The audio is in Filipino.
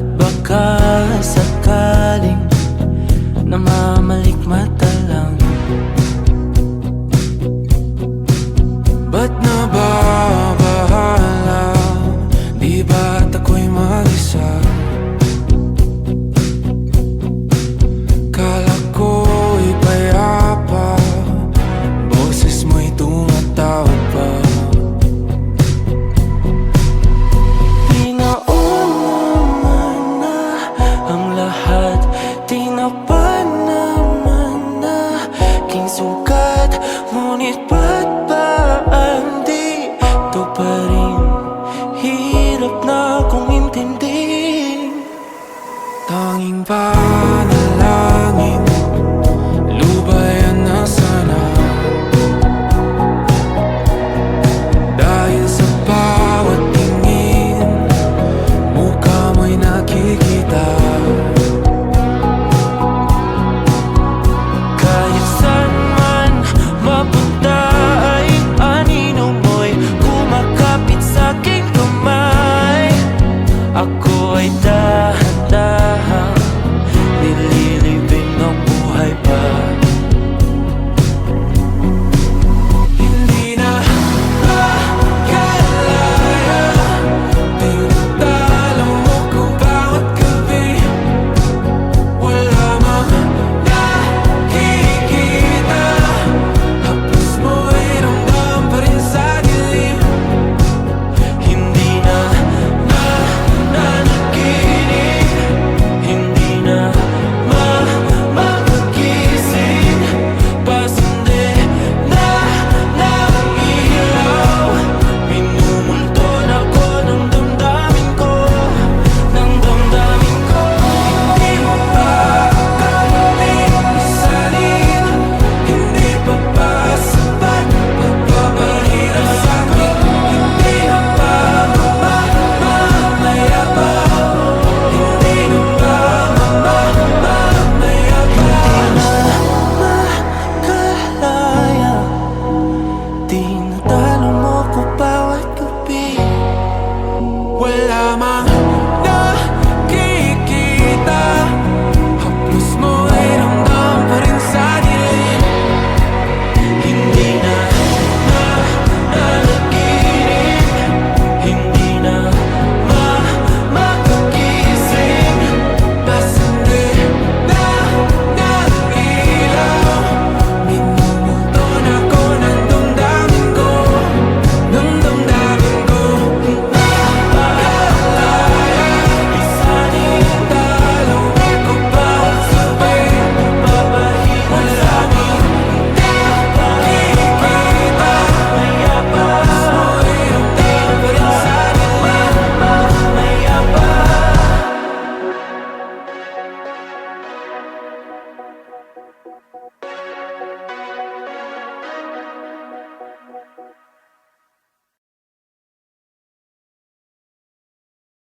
At baka sakaling namamalikmata lang aking sugat Ngunit ba't ba andi Ito pa rin Hirap na kong intindi. Tanging ba